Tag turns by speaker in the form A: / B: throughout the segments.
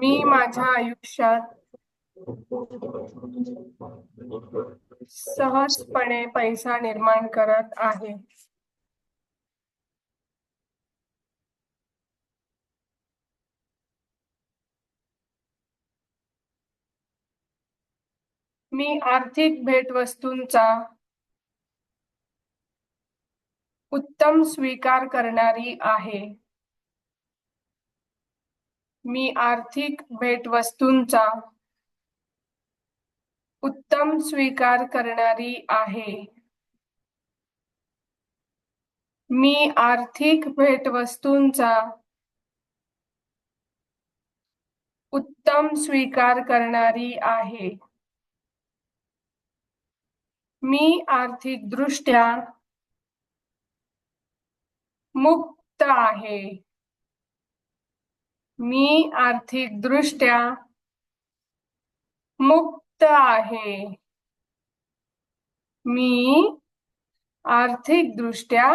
A: मी माझ्या आयुष्यात सहजपणे पैसा निर्माण करत आहे. मी आर्थिक भेटवस्तूंचा उत्तम स्वीकार करणारी आहे. मी आर्थिक भेटवस्तूंचा उत्तम स्वीकार करणारी आहे. मी आर्थिक भेटवस्तूंचा उत्तम स्वीकार करणारी आहे. मी आर्थिक दृष्ट्या मुक्त आहे. मी आर्थिक दृष्ट्या मुक्त आहे. मी आर्थिक दृष्ट्या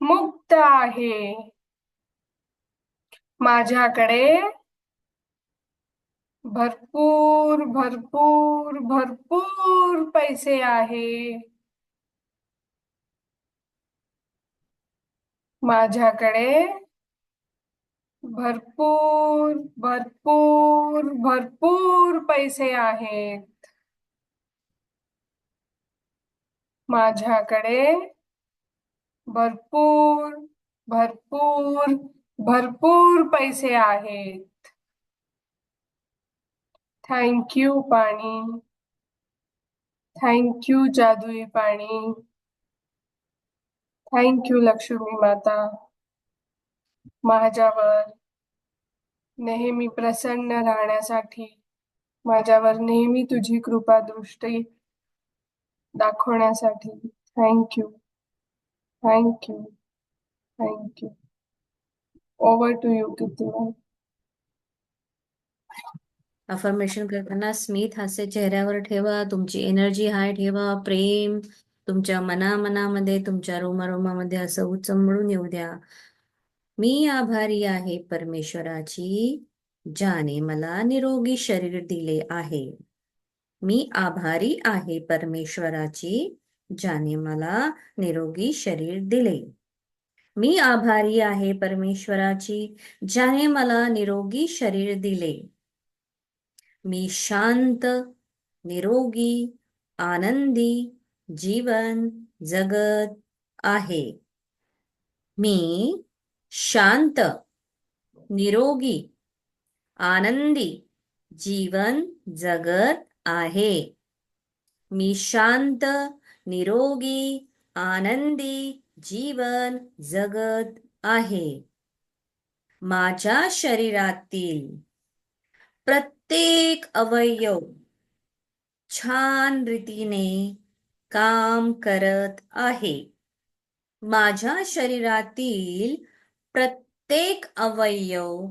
A: मुक्त आहे. माझ्याकडे भरपूर भरपूर भरपूर पैसे आहे. माझ्याकडे भरपूर भरपूर भरपूर पैसे आहेत. माझ्याकडे भरपूर भरपूर भरपूर पैसे आहेत. थँक्यू पाणी. थँक्यू जादुई पाणी. थँक्यू लक्ष्मी माता. माझ्यावर नेहमी प्रसन्न राहण्यासाठी. माझ्यावर नेहमी तुझी कृपा दृष्टी दाखवण्यासाठी. Thank you thank you thank you over to you किती
B: अफर्मेशन करताना स्मित हास्य चेहऱ्यावर ठेवा. तुमची एनर्जी हाय ठेवा. प्रेम तुमच्या मनामनामध्ये तुमच्या रोमारोमामध्ये असं उचंबळून येऊ द्या. मी आभारी आहे परमेश्वराची ज्याने मला निरोगी शरीर दिले आहे. मी आभारी आहे परमेश्वराची ज्याने मला निरोगी शरीर दिले. मी आभारी आहे परमेश्वराची ज्याने मला निरोगी शरीर दिले. मी शांत निरोगी आनंदी जीवन जगत आहे. मी शांत निरोगी आनंदी जीवन जगत आहे. मी शांत निरोगी आनंदी जीवन जगत आहे. माझ्या शरीरातील प्रत्येक अवयव छान रीतीने काम करत आहे. माझ्या शरीरातील प्रत्येक अवयव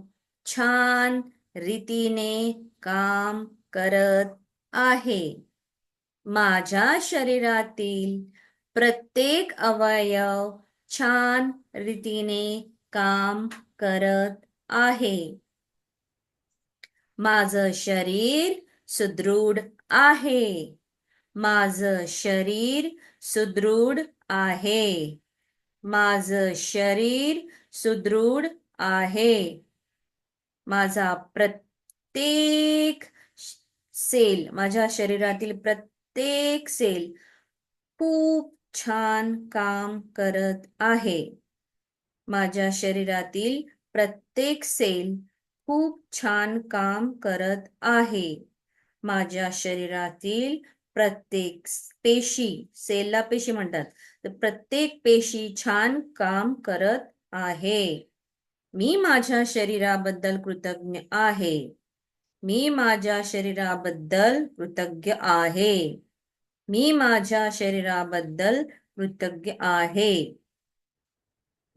B: छान रीतीने काम करत आहे. माझ्या शरीरातील प्रत्येक अवयव छान रीतीने काम करत आहे. माझं शरीर सुदृढ आहे. माझं शरीर सुदृढ आहे. माझं शरीर सुदृढ आहे. माझा प्रत्येक सेल माझ्या शरीरातील प्रत्येक सेल खूप छान काम करत आहे. माझ्या शरीरातील प्रत्येक सेल खूप छान काम करत आहे. माझ्या शरीरातील प्रत्येक पेशी सेलला पेशी म्हणतात. तर प्रत्येक पेशी छान काम करत आहे. मी माझ्या शरीराबद्दल कृतज्ञ आहे. मी माझ्या शरीराबद्दल कृतज्ञ आहे. मी माझ्या शरीराबद्दल कृतज्ञ आहे.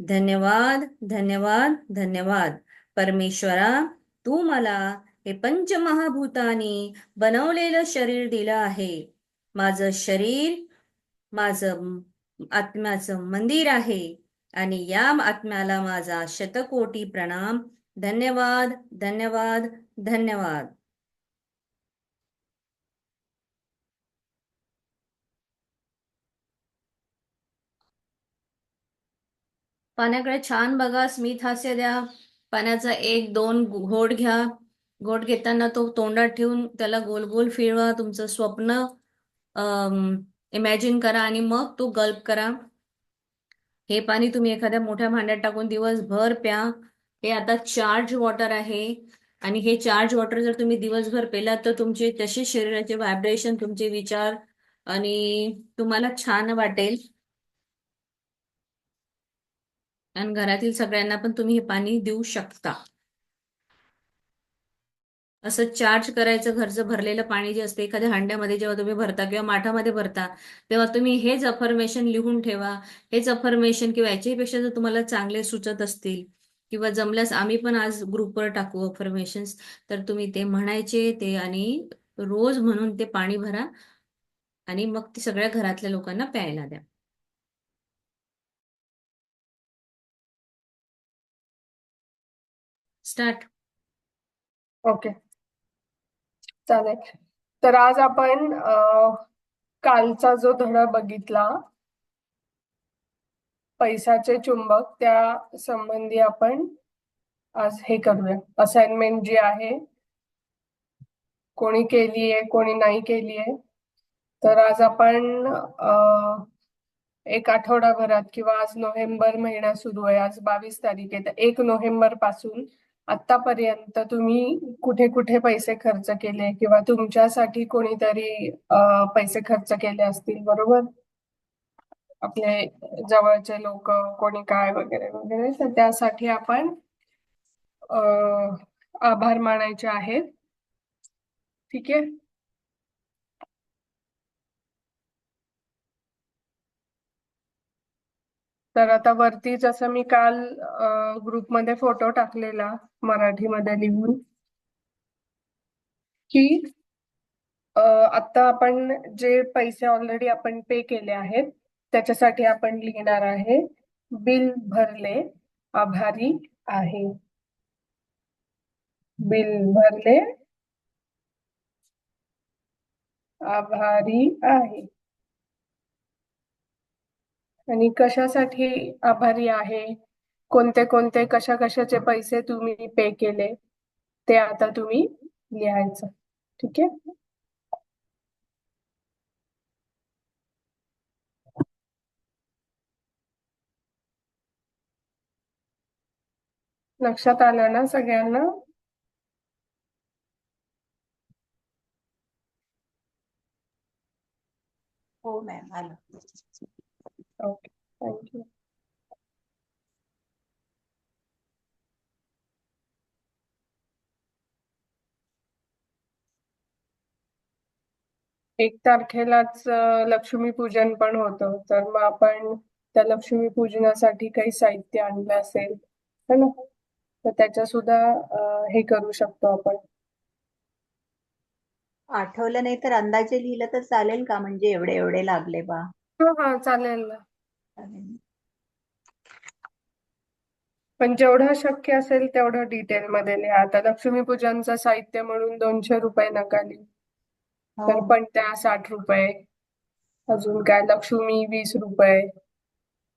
B: धन्यवाद धन्यवाद धन्यवाद. परमेश्वरा तू मला हे पंचमहाभूतानी बनवलेलं शरीर दिलं आहे. माझं शरीर माझं आत्म्याचं मंदिर आहे. आणि या आत्म्याला माझा शतकोटी प्रणाम. धन्यवाद धन्यवाद धन्यवाद. पाण्याकडे छान बघा स्मित हास्य द्या. पाण्याचा एक दोन घोट घ्या. घोट घेताना तो तोंडात ठेवून त्याला गोल गोल फिरवा तुमचं स्वप्न इमॅजिन करा आणि मग तो गल्प करा. हे पाणी तुम्ही एखाद्या मोठ्या भांड्यात टाकून दिवसभर प्या. हे आता चार्ज वॉटर आहे. आणि हे चार्ज वॉटर जर तुम्ही दिवसभर पेलात तर तुमचे तसे शरीराचे व्हायब्रेशन तुमचे विचार आणि तुम्हाला छान वाटेल. आणि घरातील सगळ्यांना पण तुम्ही हे पाणी देऊ शकता. असं चार्ज करायचं घरचं भरलेलं पाणी जे असते एखाद्या हांड्यामध्ये जेव्हा तुम्ही भरता किंवा माठामध्ये भरता तेव्हा तुम्ही हेच अफर्मेशन लिहून ठेवा. हेच अफर्मेशन किंवा याच्यापेक्षा जर तुम्हाला चांगले सुचत असतील किंवा जमल्यास आम्ही पण आज ग्रुपवर टाकू अफर्मेशन्स तर तुम्ही ते म्हणायचे ते आणि रोज म्हणून ते पाणी भरा आणि मग ते सगळ्या घरातल्या लोकांना प्यायला द्या. स्टार्ट
A: ओके चालेल तर आज आपण कालचा जो धडा बघितला पैशाचे चुंबक त्या संबंधी आपण आज हे करूया. असाइनमेंट जी आहे कोणी केली आहे कोणी नाही केली आहे. तर आज आपण एक आठवडाभरात किंवा आज नोव्हेंबर महिना सुरू आहे आज बावीस तारीख आहे. तर एक नोव्हेंबरपासून आतापर्यंत तुम्ही कुठे कुठे पैसे खर्च केले किंवा तुमच्यासाठी कोणीतरी पैसे खर्च केले असतील बरोबर? आपले जवळचे लोक कोणी काय वगैरे वगैरे. तर त्यासाठी आपण आभार मानायचे आहेत. ठीक आहे? तर आता वरती जसं मी काल ग्रुपमध्ये फोटो टाकलेला मराठीमध्ये लिहून की आता आपण जे पैसे ऑलरेडी आपण पे केले आहेत त्याच्यासाठी आपण लिहिणार आहे बिल भरले आभारी आहे. बिल भरले आभारी आहे. आणि कशासाठी आभारी आहे? कोणते कोणते कशा कशाचे पैसे तुम्ही पे केले? ते आता तुम्ही लिहायचं. ठीक आहे? लक्षात आलं ना सगळ्यांना?
C: हो मॅम आलं.
A: ओके थँक्यू एक तारखेलाच अं, लक्ष्मीपूजन पण होतं तर मग आपण त्या लक्ष्मी पूजनासाठी काही साहित्य आणलं असेल है ना? तर त्याच्या सुद्धा हे करू शकतो आपण.
C: आठवलं नाही तर अंदाजे लिहिलं तर चालेल का? म्हणजे एवढे एवढे लागले बा.
A: हा हा चालेल ना. पण जेवढं शक्य असेल तेवढं डिटेल मध्ये लिहा. आता लक्ष्मीपूजनचं साहित्य म्हणून दोनशे रुपये नका लिहू तर
C: हो
A: पण त्या साठ रुपये. अजून काय? लक्ष्मी वीस रुपये.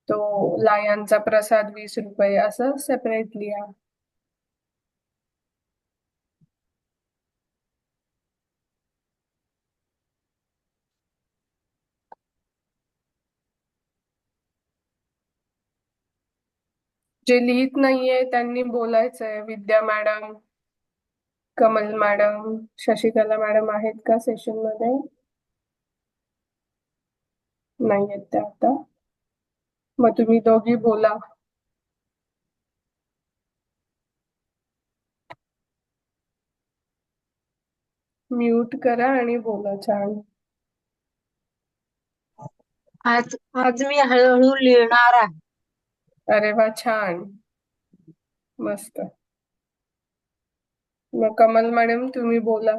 A: तो लायांचा प्रसाद वीस रुपये. असं सेपरेट लिहा. जे लिहित नाहीये त्यांनी बोलायचंय. Vidya madam Kamal madam Shashikala madam आहेत का सेशनमध्ये? नाही आहेत त्या आता. मग तुम्ही दोघी बोला. म्यूट करा आणि बोला छान.
D: आज आज मी हळूहळू लिहिणार आहे.
A: अरे वा छान. मस्त. मग कमल मॅडम तुम्ही बोला.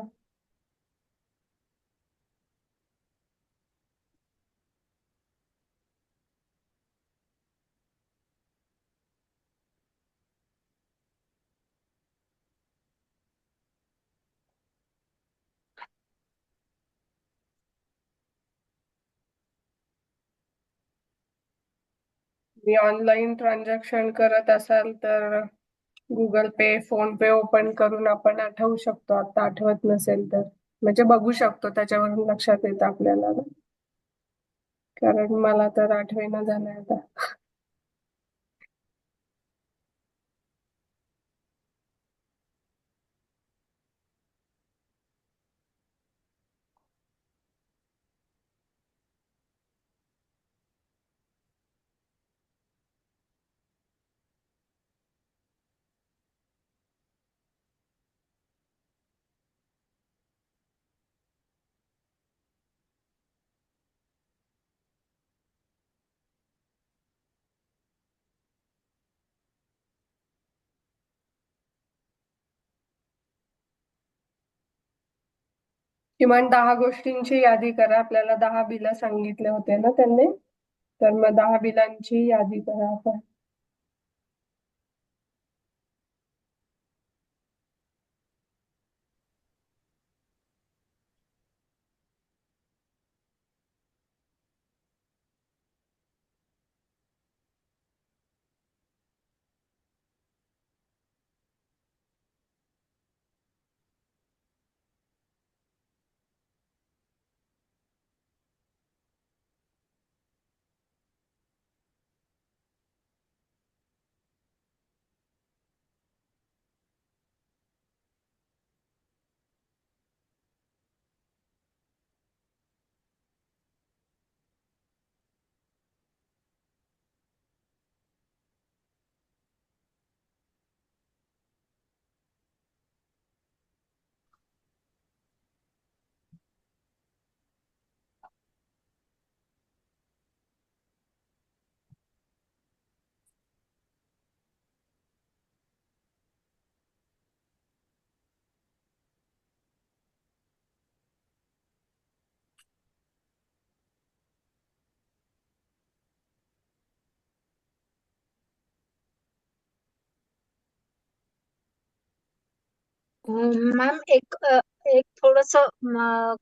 A: मी ऑनलाईन ट्रान्झॅक्शन करत असाल तर Google Pay PhonePe open करून आपण आठवू शकतो. आता आठवत नसेल तर. म्हणजे बघू शकतो त्याच्यावरून लक्षात येतं आपल्याला ना. कारण मला तर आठवेना झालंय आता. किमान दहा गोष्टींची यादी करा. आपल्याला दहा बिला सांगितले होते ना त्यांनी? तर मग दहा बिलांची यादी करा आपण.
D: मॅम एक अ, एक थोडस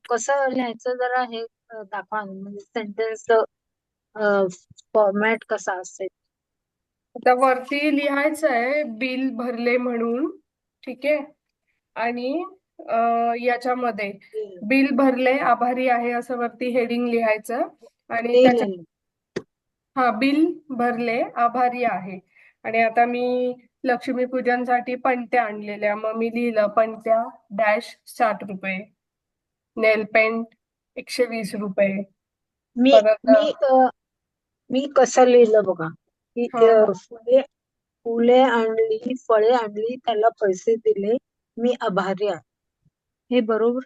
D: कसं लिहायचं जरा हे अ, दाखवा ना. म्हणजे सेंटेन्स फॉर्मॅट कसा असेल
A: आता वरती लिहायचं आहे बिल भरले म्हणून ठीक आहे आणि अं, याच्यामध्ये बिल भरले आभारी आहे असं वरती हेडिंग लिहायचं आणि
D: ते
A: त्याच्या
D: लिहिलं.
A: हा बिल भरले आभारी आहे आणि आता मी लक्ष्मीपूजनसाठी पणत्या आणलेल्या. मग मी लिहिलं पणत्या डॅश साठ रुपये नेल पेंट एकशे वीस रुपये.
D: मी मी मी कसं लिहिलं बघा की. फुले फुले आणली फळे आणली त्याला पैसे दिले मी आभारी आहे. हे बरोबर?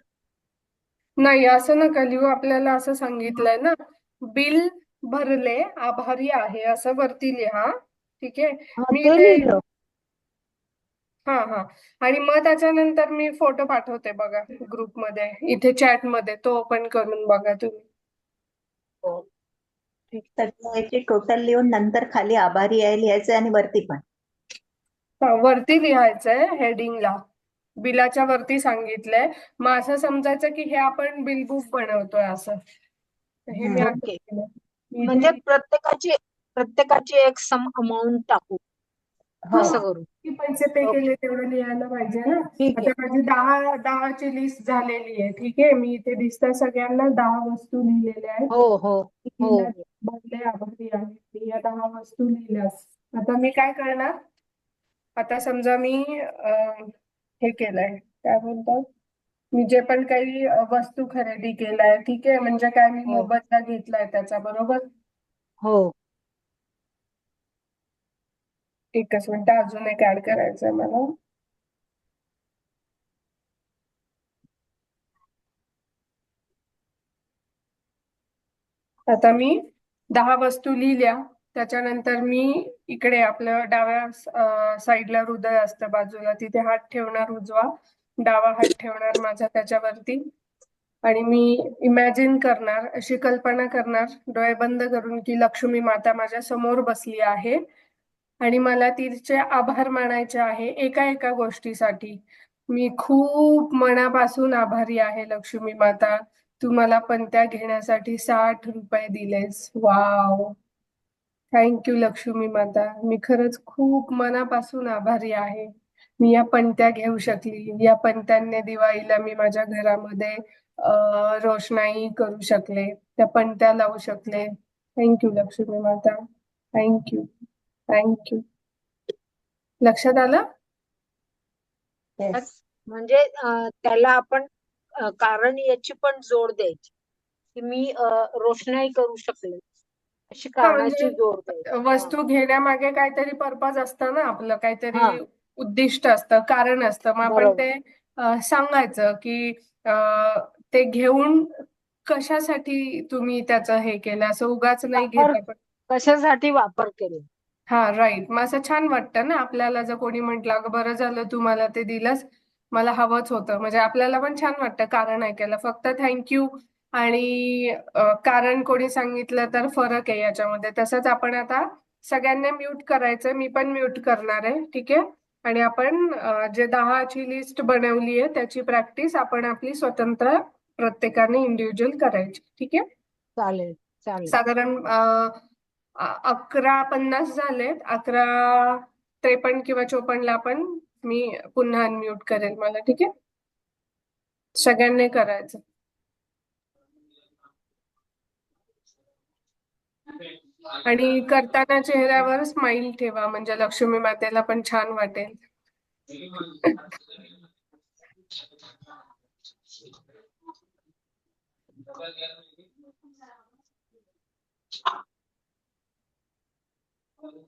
A: नाही असं नका लिहू. आपल्याला असं सांगितलंय ना बिल भरले आभारी आहे असं वरती लिहा. ठीक आहे? मी हा हा. आणि मग त्याच्यानंतर मी फोटो पाठवते बघा ग्रुपमध्ये इथे चॅटमध्ये तो ओपन करून बघा तुम्ही.
D: हो.
C: टोटल लिहून नंतर खाली आभारी आहे लिहायचं आणि वरती पण.
A: हा, वरती लिहायचंय हेडिंगला बिलाच्या वरती सांगितलंय. मग असं समजायचं की हे आपण बिल बुक बनवतोय असं. हे मी
C: हम्म.
A: असं
D: ओके.
A: केलं मी
D: म्हणजे प्रत्येकाची प्रत्येकाची एक सम अमाऊंट टाकू.
C: हो
D: असं करू.
A: किती पैसे पे केले तेवढं लिहायला पाहिजे ना.
D: ठीक
A: आता माझी दहा दहाची लिस्ट झालेली आहे. ठीक आहे? मी इथे दिसतं सगळ्यांना. दहा वस्तू लिहिलेल्या आहेत.
D: हो हो हो.
A: भरले आभारी आहे मी या दहा वस्तू लिहिल्यास. आता मी काय करणार? आता समजा मी अं, हे केलंय. काय बोलतात मी जे पण काही अं, वस्तू खरेदी केलाय. ठीक आहे? म्हणजे काय मी
D: हो.
A: मोबदला घेतलाय त्याचा बरोबर?
D: हो.
A: एकच मिनिट अजून एक ऍड करायचंय मला. आता मी दहा वस्तू लिहिल्या त्याच्यानंतर मी इकडे आपलं डाव्या साईडला हृदय असतं बाजूला तिथे हात ठेवणार उजवा डावा हात ठेवणार माझा त्याच्यावरती. आणि मी इमॅजिन करणार अशी कल्पना करणार डोळे बंद करून की लक्ष्मी माता माझ्यासमोर बसली आहे. आणि मला तिचे आभार मानायचे आहे एका एका गोष्टीसाठी. मी खूप मनापासून आभारी आहे लक्ष्मी माता. तू मला पणत्या घेण्यासाठी साठ रुपये दिलेस. वाव. थँक्यू लक्ष्मी माता. मी खरंच खूप मनापासून आभारी आहे. मी या पणत्या घेऊ शकली. या पंत्यांनी दिवाळीला मी माझ्या घरामध्ये रोषणाई करू शकले. त्या पणत्या लावू शकले. थँक्यू लक्ष्मी माता. थँक्यू थँक्यू लक्षात आलं?
D: म्हणजे अं, त्याला आपण अं, कारण याची पण जोड द्यायची. की मी अं, रोषणाई करू शकले अशी
A: हा,
D: कारणाची
A: म्हणजे
D: जोड द्यायची.
A: वस्तू घेण्यामागे काहीतरी पर्पज असतं ना आपलं.
D: हा.
A: काहीतरी उद्दिष्ट असतं कारण असतं. मग आपण
D: बरोबर.
A: ते अं, सांगायचं की अं, ते घेऊन कशासाठी तुम्ही त्याचं हे केलं? असं उगाच नाही घेत
D: कशासाठी वापर केला?
A: हा राईट मग असं छान वाटतं ना आपल्याला जर कोणी म्हटलं अगं बरं झालं तू मला ते दिलंस मला हवंच होतं. म्हणजे आपल्याला पण छान वाटतं कारण ऐकायला. फक्त थँक्यू आणि अं, कारण कोणी सांगितलं तर फरक आहे याच्यामध्ये. तसंच आपण आता सगळ्यांना म्यूट करायचं. मी पण म्यूट करणार आहे. ठीक आहे? आणि आपण अं, जे दहाची लिस्ट बनवली आहे त्याची प्रॅक्टिस आपण आपली स्वतंत्र प्रत्येकाने इंडिव्हिज्युअल करायची. ठीक आहे?
D: चालेल चालेल.
A: साधारण अ- अकरा पन्नास झालेत. अकरा त्रेपन्न किंवा चोपन्नला आपण मी पुन्हा अनम्यूट करेल मला ठीक आहे? सगळ्यांनी करायचं. आणि करताना चेहऱ्यावर स्माइल ठेवा म्हणजे लक्ष्मी मातेला पण छान वाटेल.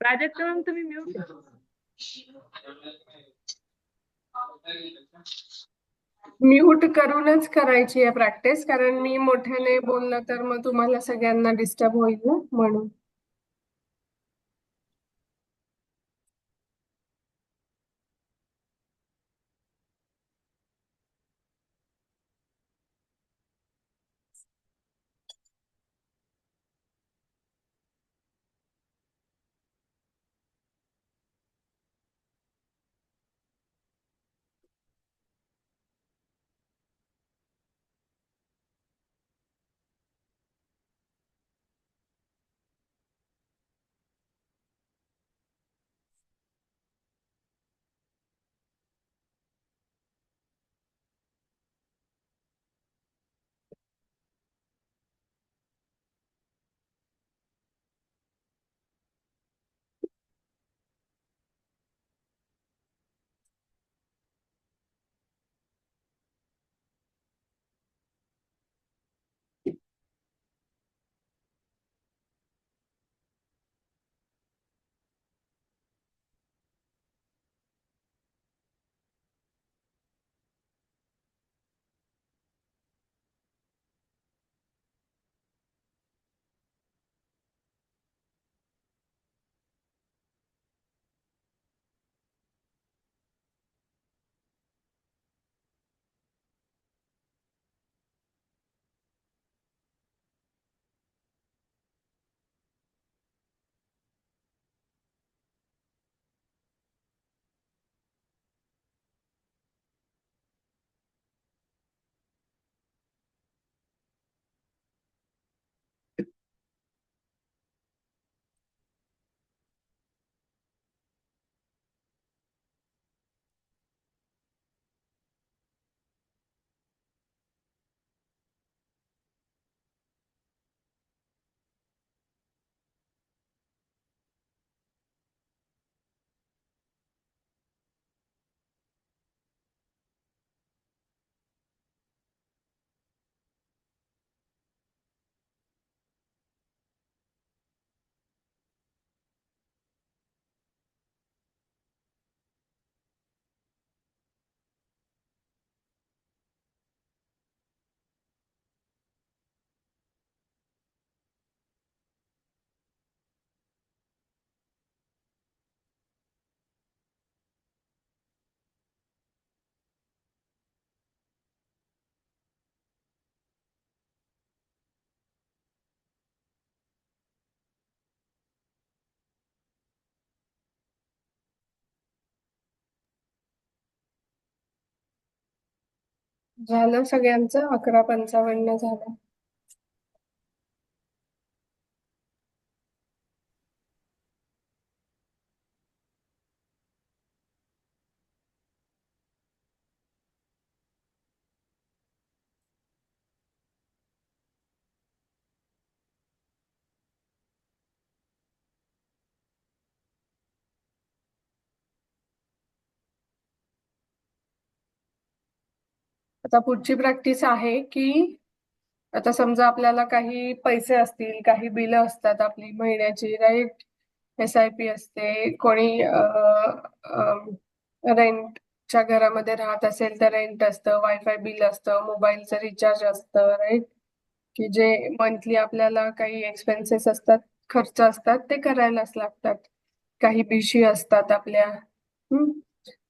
E: प्राजक्ता मॅम तुम्ही म्यूट
A: म्यूट करूनच करायची आहे प्रॅक्टिस कारण मी मोठ्याने बोललं तर मग तुम्हाला सगळ्यांना डिस्टर्ब होईल ना म्हणून. झालं सगळ्यांचं? अकरा पंचावन्न झालं. आता पुढची प्रॅक्टिस आहे की आता समजा आपल्याला काही पैसे असतील काही बिलं असतात आपली महिन्याची राईट एस आय पी असते कोणी रेंटच्या घरामध्ये राहत असेल तर रेंट असतं वायफाय बिल असतं मोबाईलचं रिचार्ज असतं राईट की जे मंथली आपल्याला काही एक्सपेन्सेस असतात खर्च असतात ते करायलाच लागतात. काही बिशी असतात आपल्या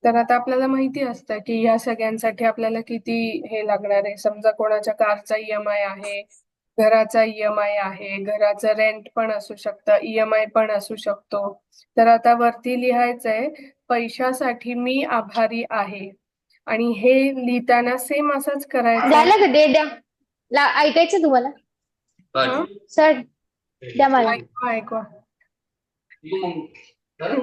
A: तर आता आपल्याला माहिती असतं की या सगळ्यांसाठी आपल्याला किती हे लागणार आहे. समजा कोणाच्या कारचा ईएमआय आहे घराचा ईएमआय आहे घराचं रेंट पण असू शकतं ईएमआय पण असू शकतो. तर आता वरती लिहायचंय पैशासाठी मी आभारी आहे. आणि हे लिहिताना सेम असंच करायचं.
F: द्या. ऐकायचं तुम्हाला?
A: हं?
F: सर
A: ऐकवा ऐकवा
G: तर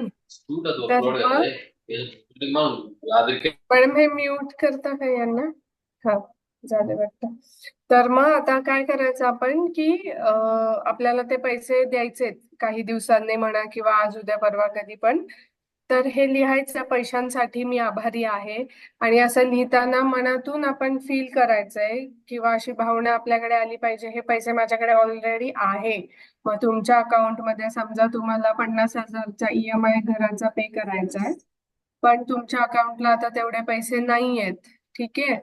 A: पण हे म्यूट करता का यांना? हा झाले वाटतं. तर मग आता काय करायचं आपण की आपल्याला ते पैसे द्यायचेत काही दिवसांनी म्हणा किंवा आज उद्या परवा कधी पण. तर हे लिहायचं पैशांसाठी मी आभारी आहे. आणि असं लिहिताना मनातून आपण फील करायचंय किंवा अशी भावना आपल्याकडे आली पाहिजे हे पैसे माझ्याकडे ऑलरेडी आहे. मग तुमच्या अकाउंटमध्ये समजा तुम्हाला पन्नास हजारचा ईएमआय घराचा पे करायचा आहे. पण तुमच्या अकाउंटला आता तेवढे पैसे नाही आहेत ठीक? आहे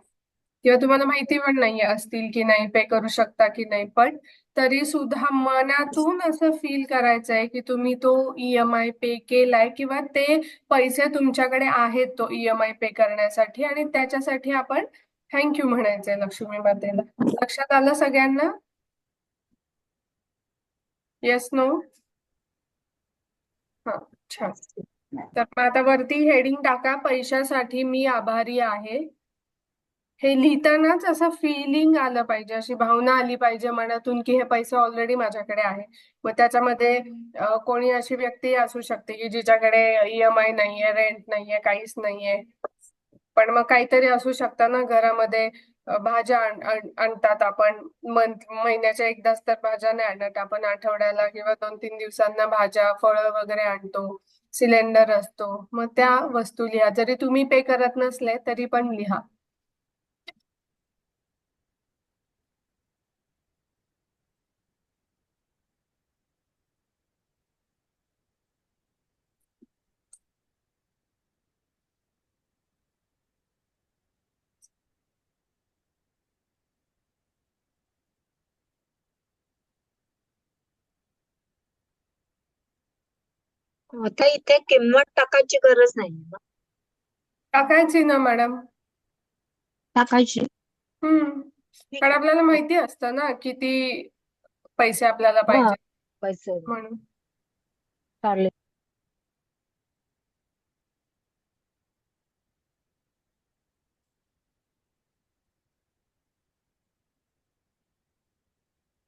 A: किंवा तुम्हाला माहिती पण नाहीये असतील की नाही पे करू शकता की नाही. पण तरी सुद्धा मनातून असं फील करायचंय की तुम्ही तो ईएमआय पे केलाय किंवा ते पैसे तुमच्याकडे आहेत तो ईएमआय पे करण्यासाठी आणि त्याच्यासाठी आपण थँक्यू म्हणायचंय लक्ष्मी मातेला. लक्षात आलं सगळ्यांना? येस नो हा छान. तर मग आता वरती हेडिंग टाका. पैशासाठी मी आभारी आहे. हे लिहितानाच असं फिलिंग आलं पाहिजे. अशी भावना आली पाहिजे मनातून की हे पैसे ऑलरेडी माझ्याकडे आहे. मग त्याच्यामध्ये कोणी अशी व्यक्ती असू शकते की जिच्याकडे ईएमआय नाहीये रेंट नाहीये काहीच नाहीये. पण मग काहीतरी असू शकतं ना घरामध्ये. भाज्या आणतात आपण. मंथ महिन्याच्या एकदाच तर भाज्या नाही आणत. आपण आठवड्याला किंवा दोन तीन दिवसांना भाज्या फळं वगैरे आणतो. सिलेंडर असतो मग त्या वस्तू लिहा. जरी तुम्ही पे करत नसले तरी पण लिहा.
D: आता इथे किंमत टाकायची गरज नाही ना.
A: टाकायची ना मॅडम.
F: टाकायची?
A: हम्म. कारण आपल्याला माहिती असतं ना किती पैसे आपल्याला पाहिजे.
D: पैसे.
A: म्हणून.
D: चालेल.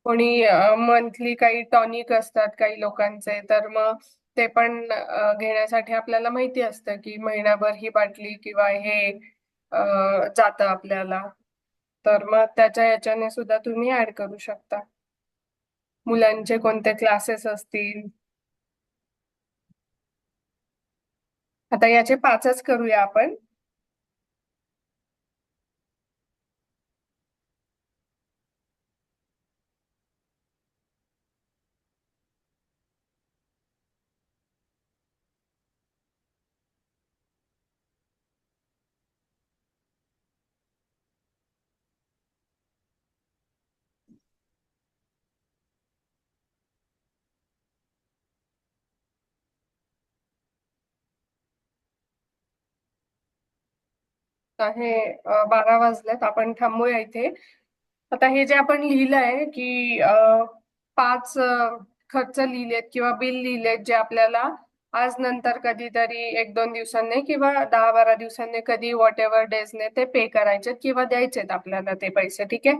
A: कोणी मंथली काही टॉनिक असतात काही लोकांचे तर मग ते पण घेण्यासाठी आपल्याला माहिती असतं की महिनाभर ही बाटली किंवा हे जातं आपल्याला. तर मग त्याच्या याच्याने सुद्धा तुम्ही ऍड करू शकता. मुलांचे कोणते क्लासेस असतील? आता याचे पाचच करूया आपण. आहे बारा वाजलेत. आपण थांबूया इथे. आता हे जे आपण लिहिलंय की पाच खर्च लिहिलेत किंवा बिल लिहिलेत जे आपल्याला आज नंतर कधीतरी एक दोन दिवसांनी किंवा दहा बारा दिवसांनी कधी वॉट एव्हर डेजने ते पे करायचे किंवा द्यायचेत आपल्याला ते पैसे. ठीक आहे?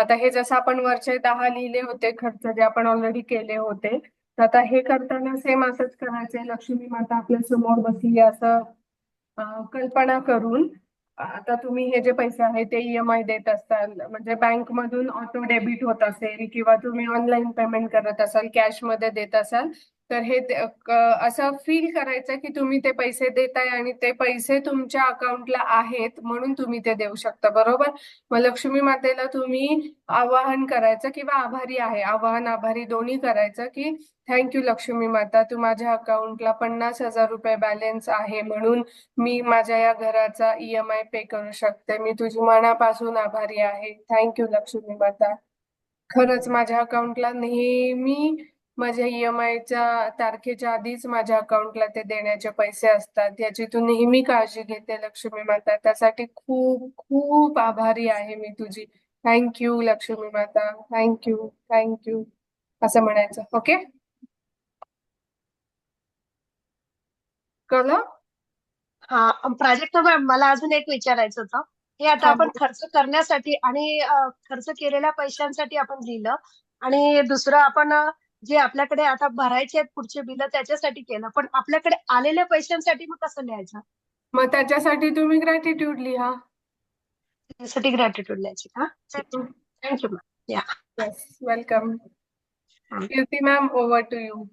A: आता हे जसं आपण वरचे दहा लिहिले होते खर्च जे आपण ऑलरेडी केले होते तर आता हे करताना सेम असंच करायचंय. लक्ष्मी माता आपल्यासमोर बसली असं कल्पना करून. आता तुम्ही हे जे पैसे आहेत ते ईएमआय देत असाल म्हणजे बँक मधून ऑटो डेबिट होत असेल किंवा तुम्ही ऑनलाईन पेमेंट करत असाल कॅशमध्ये देत असाल तर हे असं फील करायचं की तुम्ही ते पैसे देताय आणि ते पैसे तुमच्या अकाउंटला आहेत म्हणून तुम्ही ते देऊ शकता बरोबर? मग लक्ष्मी मातेला तुम्ही आवाहन करायचं किंवा आभारी आहे. आवाहन आभारी दोन्ही करायचं की थँक्यू लक्ष्मी माता तू माझ्या अकाउंटला पन्नास हजार रुपये बॅलन्स आहे म्हणून मी माझ्या या घराचा ईएमआय पे करू शकते. मी तुझी मनापासून आभारी आहे. थँक्यू लक्ष्मी माता. खरंच माझ्या अकाउंटला नेहमी माझ्या ईएमआयच्या तारखेच्या आधीच माझ्या अकाउंटला ते देण्याचे पैसे असतात. याची तू नेहमी काळजी घेते लक्ष्मी माता. त्यासाठी खूप खूप आभारी आहे मी तुझी. थँक्यू लक्ष्मी माता. थँक्यू थँक्यू असं म्हणायचं. ओके कळलं?
D: हा प्राजक्ता मॅम मला अजून एक विचारायचं होतं. हे आता आपण खर्च करण्यासाठी आणि खर्च केलेल्या पैशांसाठी आपण लिहिलं आणि दुसरं आपण जे आपल्याकडे आता भरायचे आहेत पुढचे बिल त्याच्यासाठी केलं. पण आपल्याकडे आलेल्या पैशांसाठी मग कसं लिहायचं
A: मग त्याच्यासाठी तुम्ही ग्रॅटिट्यूड लिहा.
D: त्यासाठी ग्रॅटिट्यूड लिहायची का? Thank you ma'am
A: yes welcome. Kirti ma'am over to you